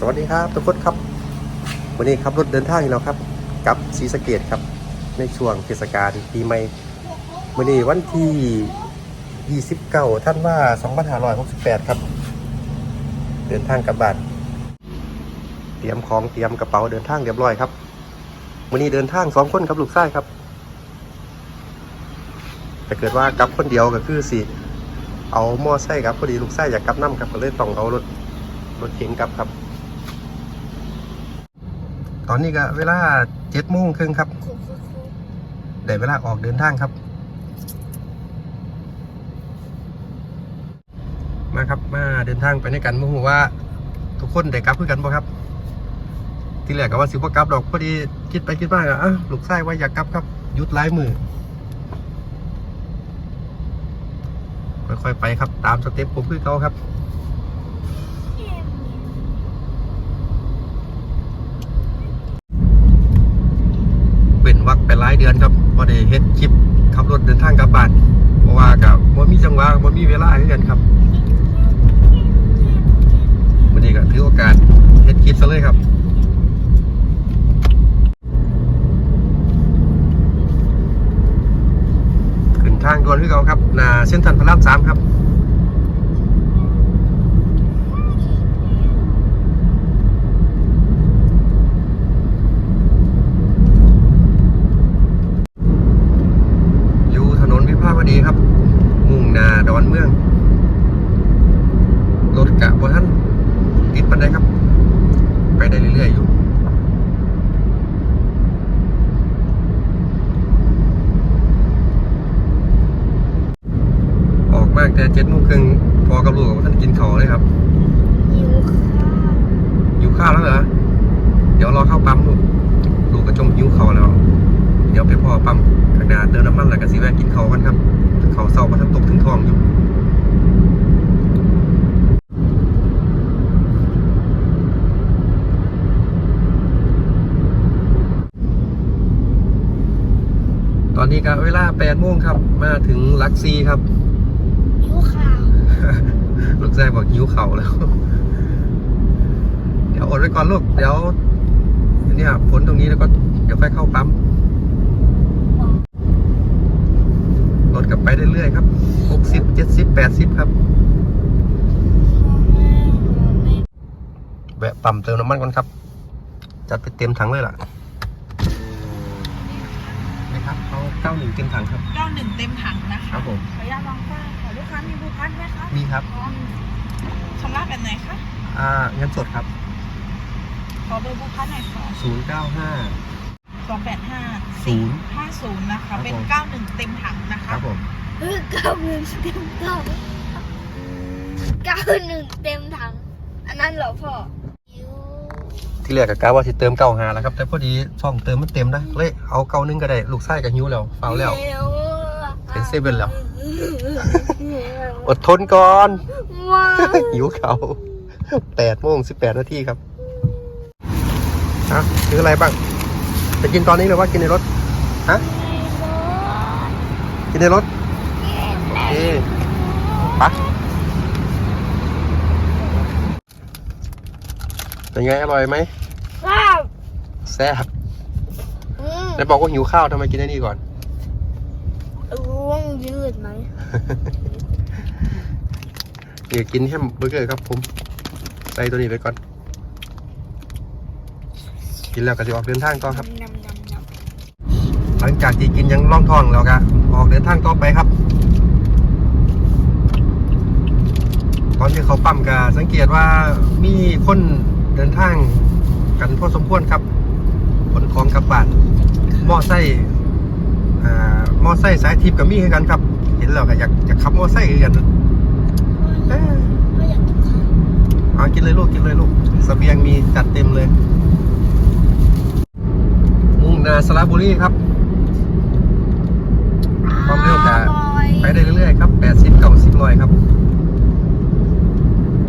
สวัสดีครับทุกคนครับ วันนี้ขับรถเดินทางอีกแล้วครับกับศรีสะเกดครับ ในช่วงเทศกาลปีใหม่วันนี้วันที่ 29 ท่านว่า 2568 ครับ เดินทางกลับบ้านเตรียมของเตรียมกระเป๋าเดินทางเรียบร้อยครับวันนี้เดินทางสองคนครับลูกชายครับถ้าเกิดว่ากลับคนเดียวก็คือสิเอามอไซค์ครับพอดีลูกชายอยากกลับน้ำครับก็เลยต้องเอารถรถเก๋งกลับครับ ตอนนี้ก็เวลาเจ็ดโมงครึ่งครับได้เวลาออกเดินทางครับ มาครับมาเดินทางไปในกันมุ่งว่า ทุกคนได้กลับเพื่อกันบ่ครับ ที่แรกก็ว่าสิบว่ากลับดอกพอดีคิดไปคิดมาก็อะลูกชายว่าอยากกลับครับยุดไล่มือค่อยๆไปครับ ตามสเต็ปผมคือเขาครับ เป็นวักไปหลาย เดือนครับพอได้เฮ็ดคลิปขับรถเดินทางกลับบ้านเพราะว่ากับว่ามีจังหวะว่ามีเวลาให้กันครับวันนี้ก็ถือโอกาสเฮ็ดคลิปซะเลยครับขึ้นทางด่วนที่เขาครับหนาเส้นทันพระรามสามครับ อยู่ถนนวิภาวดีครับ มุ่งหนาดอนเมือง รถกะบนท่านติดปันไดครับ ไปได้เรื่อยๆอยู่ ออกมากแต่ เจ็ดโมงครึ่งพอกับลูกกับท่านกินข้าวเลยครับหิวข้าวหิวข้าวแล้วเหรอเดี๋ยวรอเข้าปั๊มลูกลูกก็จงหิวข้าวแล้ว เดี๋ยวไปพ่อปั๊มข้างหน้าเติมน้ำมันแล้วก็สิแวะกินข้าวกันครับข้าวเศร้ามาท่านตกถึงท้องอยู่ตอนนี้ก็เวลา8โมงครับ มาถึงลักซีครับหิวข้าว ลูกชายบอกหิวเข่าวแล้ว เดี๋ยวอดไว้ก่อนลูก เดี๋ยวเนี่ยผลตรงนี้แล้วก็เดี๋ยวค่อยเข้าปั๊มรถกลับไปเรื่อยๆครับ60 70 80ครับ แวะปั๊มเติมน้ำมันก่อนครับ จัดไปเต็มถังเลยล่ะนะครับเขา91เต็มถังครับ 91 เต็มถังนะคคะรับผม ขออนุญาตลองป้าขอลูก ค้ามีบูพันไหมคะมีครับชำระแบบไหนคะอ่าเงินสดครับ ขอเบอร์บูพันหน่อยค่ะ095 285ศูนย์450นะคะครับเป็นผม91เต็มถังนะคคะรับผม เออเก้าหนึ่งเต็มถังเก้าหนึ่งเต็มถัง อันนั้นเหรอพ่อหิวที่แรกกับกาว่าที่เติมเก้าหาแล้วครับ แต่พอดีช่องเติมมันเต็มนะเลยเอาเก้านึงก็ได้ลูกไส้กับหิวแล้วเฝ้าแล้วหิวเป็นเซเว่นแล้ว อดทนก่อนว้าว หิวเขาแปดโมงสิบแปดนาทีครับฮะซื้ออะไรบ้าง จะกินตอนนี้หรือว่ากินในรถ ฮะ กินในรถเอ๊ปะเป็นไง อร่อยไหมว้าวแซ่บอืมแล้วบอกว่าหิวข้าวทำไมกินได้นี่ก่อน ร่วงยืดไหม เดี๋ยวกินแฮมเบอร์เกอร์ครับผม ใส่ตัวนี้ไปก่อน กินแล้วก็จะออกเดินทางต่อครับ นำนำนหลังจากที่กินยังล่องท้องแล้วก็ออกเดินทางต่อไปครับ ตอนที่เขาปั๊มก็สังเกตว่ามีคนเดินทางกันพอสมควรครับขนของกลับบ้านมอไซค์อ่ามอไซค์สายทิพย์กับมีให้กันครับ เห็นแล้วก็อยากอยากขับมอไซค์คือกันเอ้ยำไม่อยากกินข้าว เอากินเลยลูกกินเลยลูกสเสบียงมีจัดเต็มเลย มุ่งหนาสระบุรีครับ ความเร็วจะไปได้เรื่อยๆครับ 80 90ร้อยครับ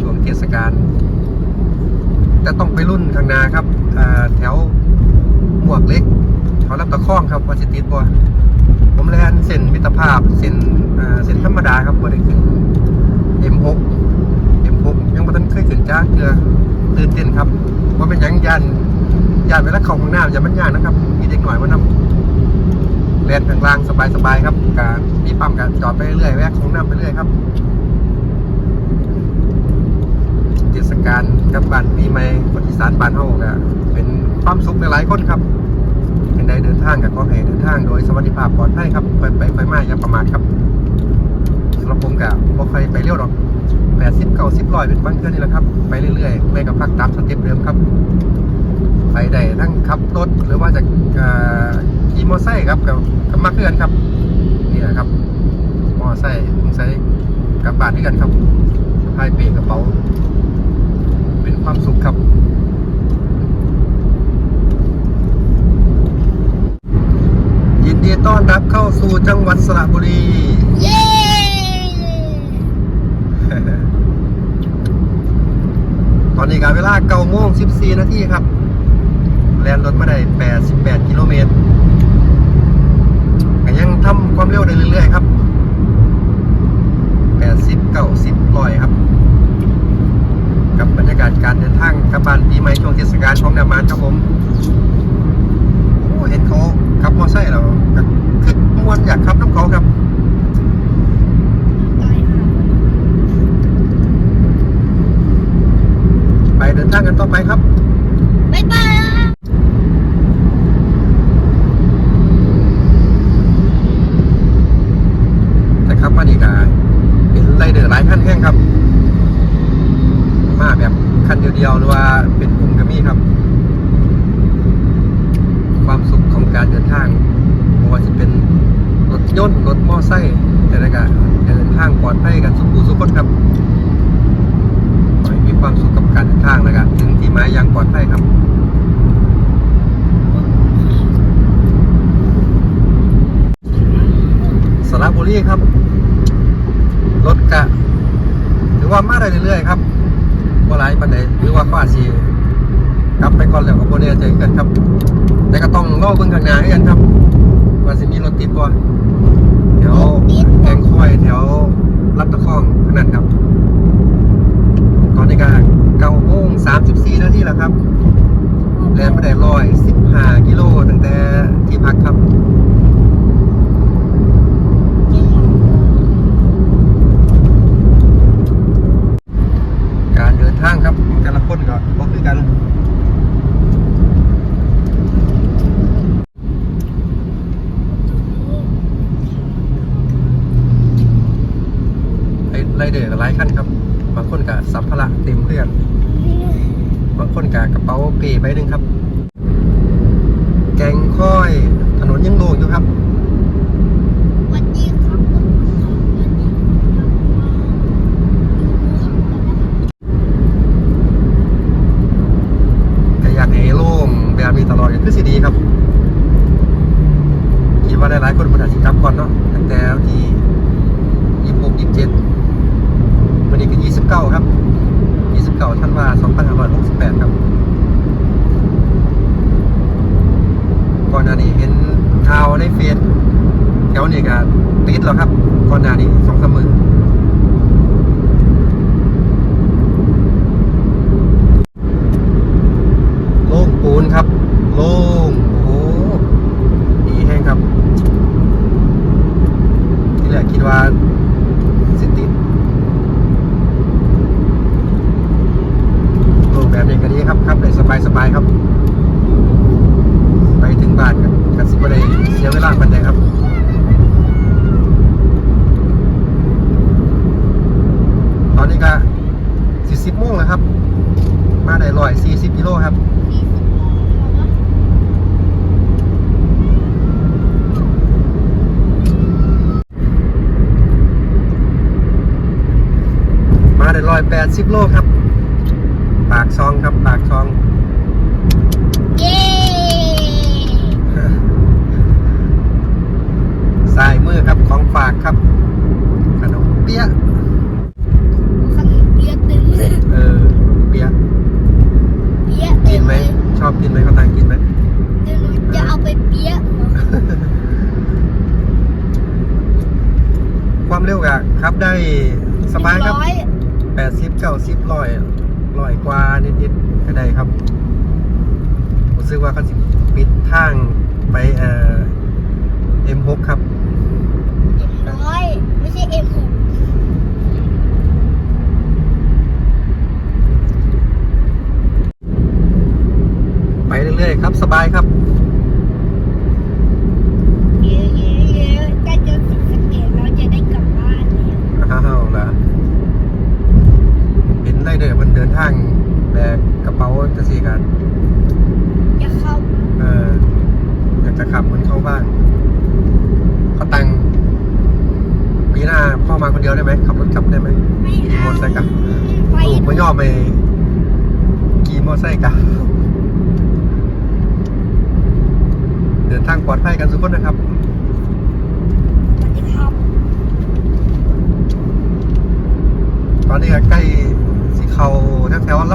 ช่วงเทศกาลจะต้องไปรุ่นข้างหน้าครับอ่าแถวหมวกเล็กแถวรับตะข้องครับว่าสิติดบ่ผมแลนเส้นมิตรภาพ เส้นอ่าเส้นธรรมดาครับบ่ได้ขึ้น M6 M6 ยังบ่ทันเคยขึ้นจ้าเกลือตื่นเต้นครับว่าเป็นยังยันยันเวลาเข้าห้องน้ำอย่ามันยากนะครับ มีเด็กหน่อยมานำเรียนกลางๆสบายๆครับ การมีปั๊มการจอดไปเรื่อยแวะห้องน้ำไปเรื่อยครับเทศกาลกับบ้านปีใหม่คนอีสานบ้านเฮาก็เป็นความสุขในหลายคนครับเป็นใดเดินทางกับขอให้เดินทางโดยสวัสดิภาพปลอดภัยครับไปไปไปมาอย่าประมาทครับสำหรับผมกับบ่ค่อยไปเร็วหรอก แปดสิบเก้าสิบร้อยเป็นบางเทื่อนี่แหละครับ ไปเรื่อยๆไม่กับพักตามสเต็ปเดิมครับ ไปได้ทั้งขับรถหรือว่าจะขี่มอเตอร์ไซค์ครับกับกับมาเพื่อนครับ นี่แหละครับมอเตอร์ไซค์มอเตอร์ไซค์กลับบ้านด้วยกันครับสะพายเป้กระเป๋า เป็นความสุขครับยินดีต้อนรับเข้าสู่จังหวัดสระบุรี เย้ ตอนนี้การเวลา9โมง14นาทีครับ แลนรถมาได้88กิโลเมตรก็ยังทำความเร็วได้เรื่อยๆครับ80 90ร้อยครับ กับบรรยากาศการเดินทางกับบ้านปีใหม่ช่วงเทศกาลของนามานครับผมโอ้เห็นเขาขับมอเตอร์ไซค์เราก็คือมวนอยากขับน้ำเขาครับ ตายห่า ไปเดินทางกันต่อไปครับ บ๊ายบาย แต่ครับมาดีกาเป็นไรเดอร์หลายขั้นแห้งครับ มาแบบคันเดียวๆหรือว่าเป็นกลุ่มกระมี่ครับ ความสุขของการเดินทางไม่ว่าจะเป็นรถยนต์รถมอไซค์แต่ละการเดินทางปลอดภัยกันสุขุสุขคนครับขอให้มีความสุขกับการเดินทางนะครับถึงที่ห มายอย่างปลอดภัยครับสระบุรีครับ รถกะหรือว่ามาได้เรื่อยๆครับว่าหลายปันไดหรือว่าก็อาจสิกลับไปก่อนแล้วก็บ่แน่ใจอกันครับ แต่ก็ต้องรอเบิ่งข้างหน้าให้กันครับว่าสิมีรถติดบ่แถวแกงค่อยแถวลัดตะคองขนาดครับ ตอนนี้ก็ ก้าโมง34นาทีแล้วครับแลนไม่ได้ร้อยสิบห้ากิโลตั้งแต่ที่พักครับ การเดินทางครับแต่ละคนก็บ่คือกัน ไอ้ไรเดอร์ก็หลายขั้นครับ บางคนกับสัมภาระเต็มเพื่อน บางคนกับกระเป๋าเปไปหนึ่งครับ แกงค่อย ถนนยังโล่งอยู่ครับ สวัสดีครับผมสวัสดีครับ ก็อยากให้โล่ง แบบนี้ตลอดก็คือสิดีครับคิดว่าหลายๆคนมันอาจจะกลับก่อนเนาะตั้งแต่ที่ยี่สิบหกยี่สิบเจ็ดวันนี้ก็ยี่สิบเก้าครับยี่สิบเก้าธันวาสองพันห้าร้อยหกสิบแปดครับก่อนหน้านี้เห็นข่าวในเฟซแถวนี้ก็ติดแล้วครับ ก่อนหน้านี้สองสามมือ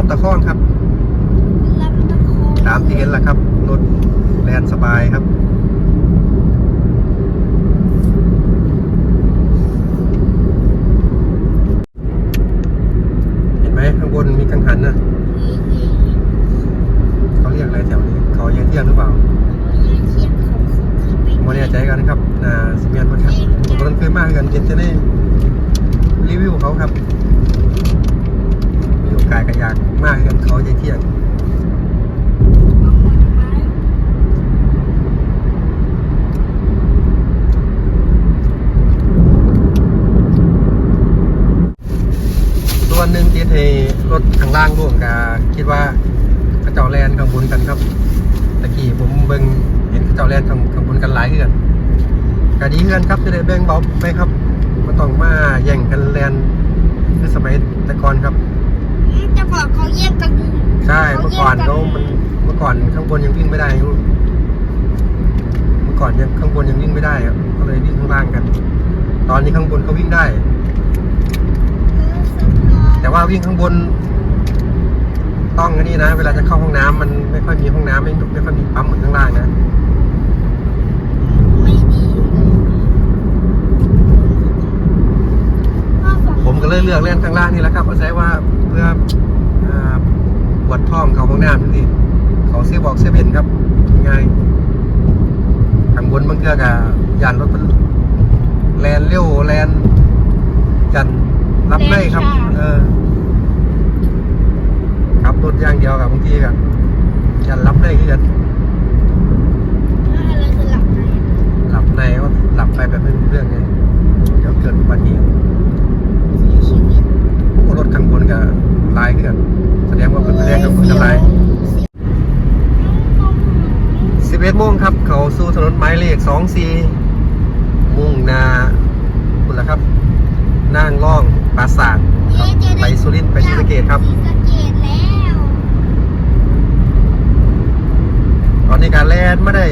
แถวๆรับตะข้องครับลำตะโคงตามที่เห็นแหละครับรถแลนสบายครับเห็นไหมข้างบนมีกังหันนะเขาเรียกอะไรแถวนี้ เขาเยี่ยเที่ยงหรือเปล่า เทียบเขาเขาไป ไม่แน่ใจกันนะครับอ่าสิเมียนคนครับผมก็เคยมากันเห็นจะได้รีวิวเขาครับ มีโอกาสก็อยากมากกันเขาเยี่ยเที่ยง ส่วนหนึ่งที่ให้รถข้างล่างร่วมกับ คิดว่าเขาเจ้าแลนข้างบนกันครับตะกี้ผมเบิ่งเห็นเขาเจ้าแลนข้างข้างบนกันหลายเพื่อนก็ดีเพื่อนครับจะได้แบ่งเบาไปครับไม่ต้องมาแย่งกันแลนคือสมัยแต่ก่อนครับจะบอกเขาแยกกันใช่เมื่อก่อนเขามันเมื่อก่อนข้างบนยังวิ่งไม่ได้เมื่อก่อนยังข้างบนยังวิ่งไม่ได้ครับก็เลยวิ่งข้างล่างกัน ตอนนี้ข้างบนเขาวิ่งได้ แต่ว่าวิ่งข้างบน ต้องอันนี้นะ เวลาจะเข้าห้องน้ำมันไม่ค่อยมีห้องน้ำไม่ไม่ค่อยมีปั๊มเหมือนข้างล่างนะไม่ดีผมก็เลยเลือกเล่นข้างล่างนี่แหละครับอาศัยว่าเพื่ออ่าปวดท้องเข้าห้องน้ำนี่เขาเสียบอกเสียเบ็นครับง่ายข้างบนบางเทือกอะยานรถมันแลนเร็วแลนยันรับได้ครับ เออ ขับรถอย่างเดียวกับบางทีกับยันรับได้คือกัน อะไรคือหลับใน หลับในก็หลับไปแบบไม่รู้เรื่องไงเดี๋ยวเกิดอุบัติเหตุ เสียชีวิต โอ้รถข้างบนกับลายขึ้นแสดงว่าเป็นไปได้กับคนกับลาย11โมงครับ เขาสู่ถนนหมายเลข24มุ่งหนาคุณละครับนางล่องปราสาทครับไปสุรินทร์ไปศรีสะเกดครับ ศรีสะเกดแล้ว ตอนนี้การแล่นไม่ได้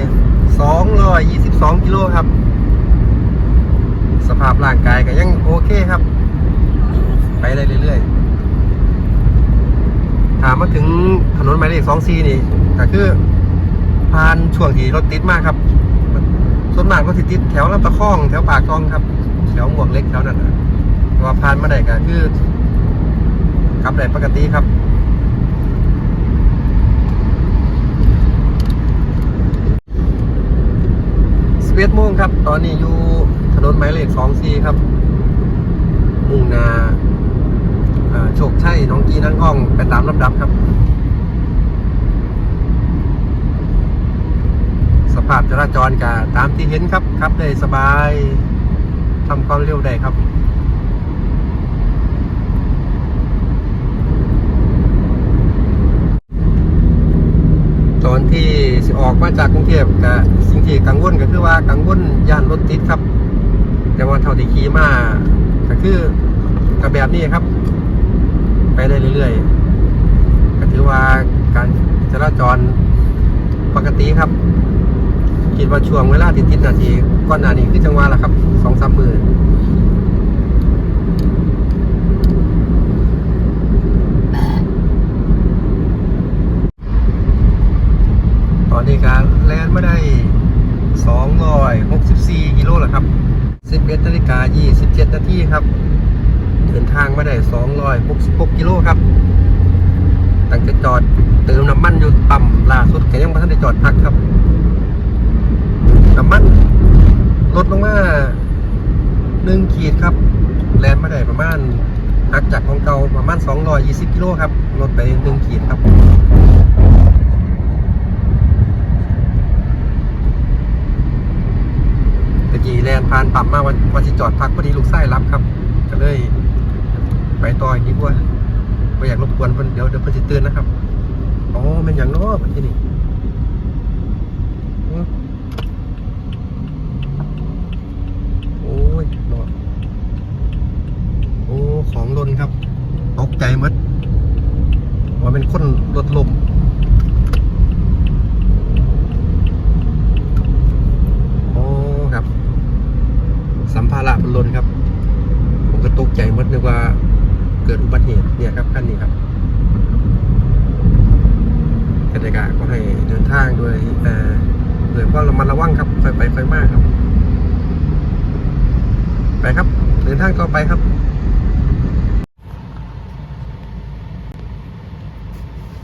222 กิโลครับ สภาพร่างกายก็ยังโอเคครับ ไปได้เรื่อยๆ ถามมาถึง ถนนหมายเลข24นี่ก็คือผ่านช่วงที่รถติดมากครับ ส่วนมากก็สิดติดแถวลำตะคอง แถวปากคลองครับ แถวหมวกเล็กแถวนั้นนะว่าผ่านมาได้ก็คือขับได้ปกติครับสิบเอ็ดโมงครับ ตอนนี้อยู่ถนนหมายเลขสองซีครับ มุ่งนาโชคชัยน้องกีนั่งห้องไปตามลำดับครับ สภาพจราจรกตามที่เห็นครับครับได้สบายทำความเร็วได้ครับตอนที่สิออกมาจากกรุงเทพก็สิ่งที่กังวลก็คือว่ากังวลย่านรถติดครับ แต่ว่าเท่าที่ขี่มาก็คือกับแบบนี้ครับ ไปได้เรื่อยๆก็ถือว่าการจราจรปกติครับ คิดว่าช่วงเวลาติดติดนาทีก่อนหน้านี้คือจังหวะละครับสองสามมือตอนนี้การแลนไม่ได้ 264 กิโลแล้วครับ 11นาฬิกา 27 นาทีครับ เดินทางมาได้ 266 กิโลครับ ตั้งแต่จอดเติมน้ำมันอยู่ปั๊มล่าสุดแกยังไม่ทันได้จอดพักครับ น้ำมันลดลงมาหนึ่งขีดครับ แลนมาได้ประมาณหักจากของเก่าประมาณ 220 กิโลครับ ลดไปหนึ่งขีดครับตะกี้แลนผ่านปั๊มมาวันวันที่จอดพักพอดีลูกไส้รับครับ ก็เลย ไปต่ออีกดีกว่าไม่อยากรบกวนเพิ่นเดี๋ยวเดี๋ยวเพิ่นสิตื่นนะครับ อ๋อเป็นอย่างเน้อบัดที่นี่อืม โอ้ยนอนโอ้ ของลนครับ ตกใจมดว่าเป็นคนรถลมโอ้ครับ สัมภาระมันลนครับ ผมก็ตกใจมดนึกว่าเกิดอุบัติเหตุเนี่ยครับขั้นนี้ครับกติกาก็ให้เดินทางด้วยเอ่อด้วยความระมัดระวังครับค่อยไปค่อยมาครับ ไปครับ เดินทางต่อไปครับ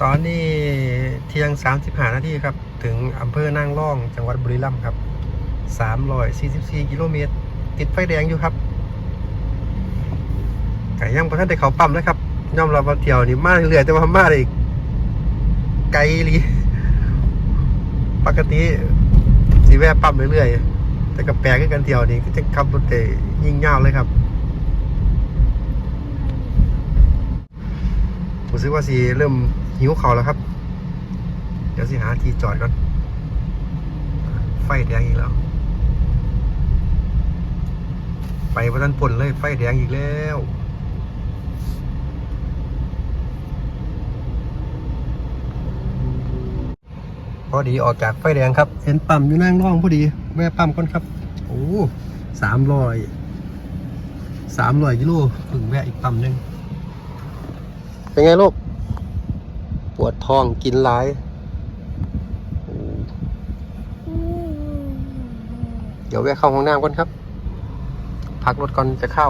ตอนนี้เที่ยง 35 นาทีครับ ถึงอำเภอนางร่อง จังหวัดบุรีรัมย์ครับ 344 กิโลเมตร ติดไฟแดงอยู่ครับไก่ย่างพระท่านได้เขาปั๊มนะครับย่อมรับว่าเที่ยวนี่มาเรื่อยๆแต่ว่ามาได้ไกลอีหลีปกติสีแวะปั๊มเรื่อยๆ แต่กับแปลกันเที่ยวนี่ก็จะขับรถแต่ยิ่งยาวเลยครับผมซื้อว่าสีเริ่มหิวเขาแล้วครับ เดี๋ยวสิหาที่จอดก่อน ไฟแดงอีกแล้ว ไปพระท่านผลเลยไฟแดงอีกแล้ว พอดีออกจากไฟแดงครับ เห็นปั๊มอยู่นั่งร่องพอดี แวะปั๊มก่อนครับ โอ้สามร้อยสามร้อยกิโลถึงแวะอีกปั๊มหนึ่งเป็นไงลูก ปวดท้องกินหลาย เดี๋ยวแวะเข้าห้องน้ำก่อนครับ พักรถก่อนจะเข้า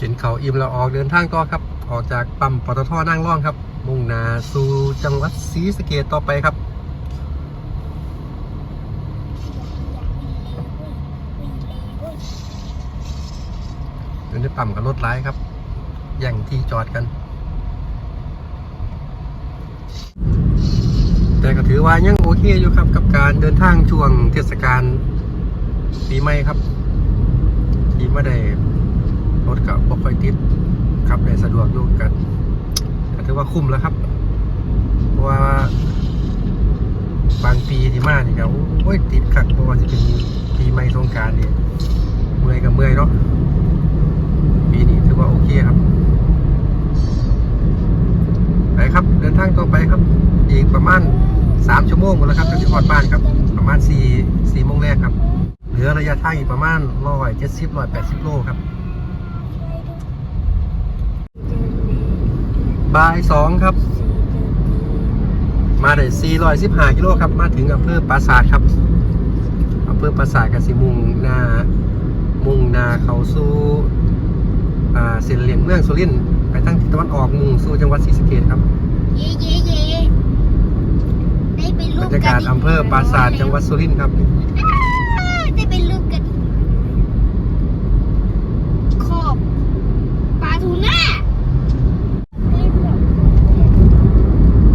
กินเขาอิ่มแล้วออกเดินทางต่อครับ ออกจากปั๊มปตทนั่งร่องครับ มุ่งหน้าสู่จังหวัดศรีสะเกดต่อไปครับอยู่ในปั๊มกับรถไล่ครับแย่างที่จอดกัน แต่ก็ถือว่ายังโอเคอยู่ครับ กับการเดินทางช่วงเทศกาลปีใหม่ครับที่ไม่ได้ รถกับบ่ค่อยติดขับได้สะดวกอยู่กันก็ถือว่าคุ้มแล้วครับ เพราะว่าบางปีที่มานี่ก็โอ้ยติดขักเพราะว่าจะเป็นปีใหม่สงการนี่เมื่อยกับเมื่อยเนาะปีนี้ถือว่าโอเคครับไปครับ เดินทางต่อไปครับ อีกประมาณสามชั่วโมงหมดแล้วครับจะถึงอดบ้านครับ ประมาณสี่สี่โมงแรกครับ เหลือระยะทางอีกประมาณร้อยเจ็ดสิบร้อยแปดสิบโลครับ บ่ายสองครับ มาได้สี่ร้อยสิบห้ากิโลครับ มาถึงอำเภอปราสาทครับอำเภอปราสาทกสิมุงหนามุ่งหนาเขาสู่อ่าเส้นเหลี่ยงเมืองสุรินทร์ไปทางทิศตะวันออกมุ่งสู่จังหวัดศรีสะเกษครับเย่เย่เย่ได้เป็นรูบรปรยากาศอำเภอปราสาทจังหวัดสุรินทร์ครับได้เป็นรูปกันขอบปลาทูน่า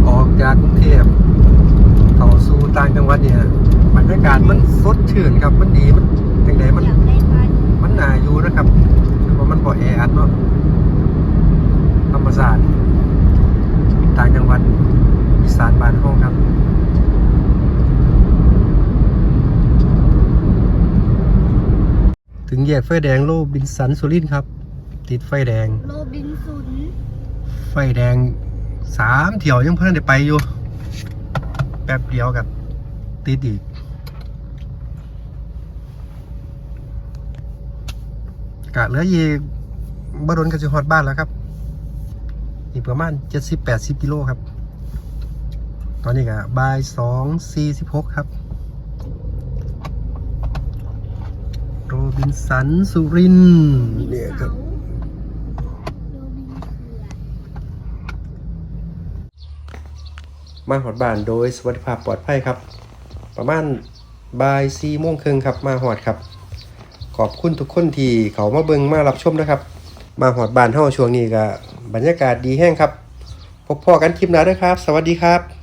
ออกจากกรุงเทพเข้าสู่ ต่างจังหวัดเนี่ยบรรยากาศมันสดชื่นครับ มันดีมันจังไดมันอยากได้ปลาทูมันน่าอยู่นะครับเพราะมันบ่แออัดเนาะธรรมศาสตร์ต่างจังหวัดอีสานบ้านห้องครับถึงแยกไฟแดงโลบินสันสุรินทร์ครับ ติดไฟแดงโรบินสุนไฟแดงสามเที่ยวยังเพิ่นได้ไปอยู่ แป๊บเดียวกับ ติดอีก กะเหลืออีกบ่โดนกระสิฮอดบ้านแล้วครับ อีกประมาณ 70-80กิโลครับ ตอนนี้ก็บ่าย2 46 ครับ โรบินสัน สุรินเนี่ยครับมาหอดบ้านโดยสวัสดิภาพปลอดภัยครับ ประมาณบ่ายสี่โมงครึ่งครับมาหอดครับ ขอบคุณทุกคนที่เขามาเบิงมารับชมนะครับ มาหอดบานเฮาช่วงนี้ก็บรรยากาศดีแห้งครับ พบพ่อกันคลิปหน้าด้วยครับ สวัสดีครับ